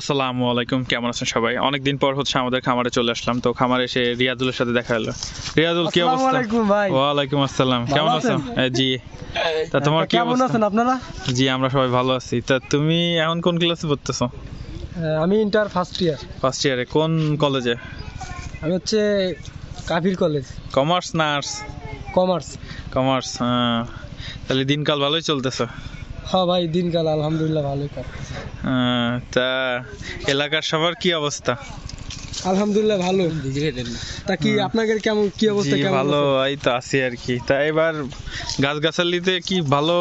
আসসালামু আলাইকুম কেমন আছেন সবাই? অনেকদিন পর হচ্ছে আমাদের খামারে চলে আসলাম। তো খামারে এসে রিয়াজুলের সাথে দেখা হলো। রিয়াজুল কি অবস্থা। ওয়ালাইকুম আসসালাম। কেমন আছো আছেন? জি। তা তোমার কি কেমন আছেন আপনারা? জি আমরা সবাই ভালো আছি। তা তুমি এখন কোন ক্লাসে পড়তেছো? আমি ইন্টার ফার্স্ট ইয়ার ফার্স্ট ইয়ারে কোন কলেজে আমি হচ্ছে কাফির কলেজ কমার্স না আর্টস কমার্স কমার্স তাহলে দিনকাল ভালোই চলতেছে। হ্যাঁ ভাই দিনকাল আলহামদুলিল্লাহ ভালোই কাটতেছে। তা এলাকার সবার কি অবস্থা? আলহামদুলিল্লাহ ভালো। তা কি আপনাদের কেমন কি অবস্থা কেমন ভালো এই তো আছি আর কি। তা এবার গাছগাছালিতে কি ভালো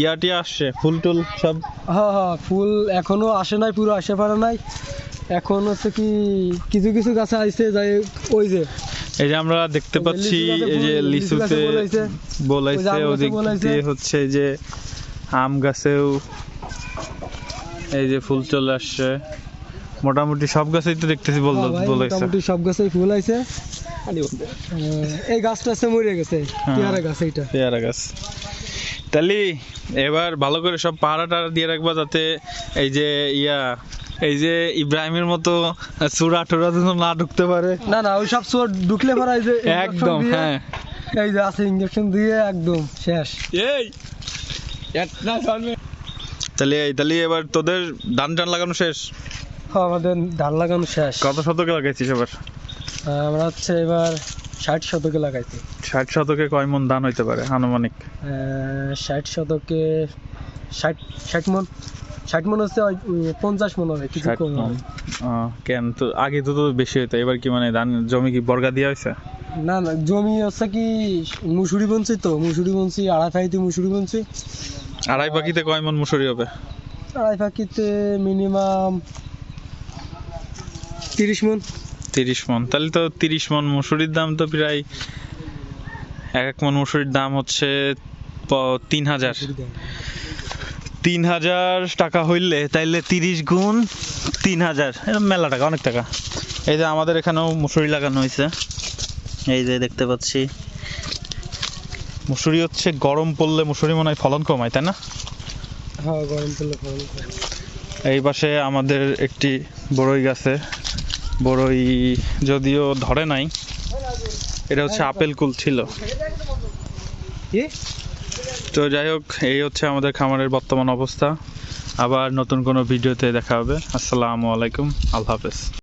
ইয়াটি আসছে? ফুল টুল সব? হ্যাঁ হ্যাঁ ফুল এখনও আসে নাই পুরো আসে পারে নাই। এখন হচ্ছে কি কিছু কিছু গাছে আইছে যাই ওই যে। এই যে আমরা দেখতে পাচ্ছি এই যে লিচু লিচুতে বলাইছে। ওই যে ওদিক দিয়ে হচ্ছে যে আম গাছেও এই যে ফুল চলে আসছে। মোটামুটি সব গাছেই তো দেখতেছি বল হ্যাঁ মোটামুটি সব গাছেই ফুল আইছে। এই গাছটা আছে মরে গেছে হ্যাঁ। পেয়ারা গাছ এইটা। পেয়ারা গাছ। তাহলে এবার ভালো করে সব পাহাড়া টাড়া দিয়ে রাখবা যাতে এই যে ইয়া এই যে ইব্রাহিমের মতো চূড়া টুরা যেন না ঢুকতে পারে। না না ওই সব চোর ঢুকলে পরে এই যে একদম হ্যাঁ। এই যে আছে ইঞ্জেকশন দিয়ে একদম শেষ। এই! তাহলে তাহলে এবার তোদের ধান টান লাগানো শেষ? হ্যাঁ, আমাদের ধান লাগানো শেষ। কত শতকে লাগাইছিস এবার? আমরা হচ্ছে এবার ষাট শতকে লাগাইছি। ষাট শতকে কয় মন ধান হইতে পারে আনুমানিক? ষাট শতকে ষাট ষাট মন। ষাট মন হচ্ছে পঞ্চাশ মন হবে কিছু কম কেন? তো আগে তো তো বেশি হইতো এবার কি মানে ধান জমি কি বর্গা দেওয়া হয়েছে না না জমি হচ্ছে কি মুসুরি বনছি তো মুসুরি বনছি আড়াই ফাইতে মুসুরি বনছি। আড়াই পাখিতে কয় মন মুসুরি হবে? আড়াই ফাঁকিতে মিনিমাম তিরিশ মন। তিরিশ মন তাহলে তো তিরিশ মন মুসুরির দাম তো প্রায় এক এক মন মুসুরির দাম হচ্ছে তিন হাজার। তিন হাজার টাকা হইলে তাইলে তিরিশ গুণ তিন হাজার মেলা টাকা অনেক টাকা। এই যে আমাদের এখানেও মুসুরি লাগানো হয়েছে এই যে দেখতে পাচ্ছি। মুসুরি হচ্ছে গরম পড়লে মুসুরি মনে হয় ফলন কমায় তাই না? হ্যাঁ গরম তেলে ফলন করে। এই পাশে আমাদের একটি বড়ই গাছে। বড়ই যদিও ধরে নাই এটা হচ্ছে আপেল কুল ছিল। তো যাই হোক এই হচ্ছে আমাদের খামারের বর্তমান অবস্থা। আবার নতুন কোনো ভিডিওতে দেখা হবে। আসসালামু আলাইকুম আল্লাহ হাফেজ।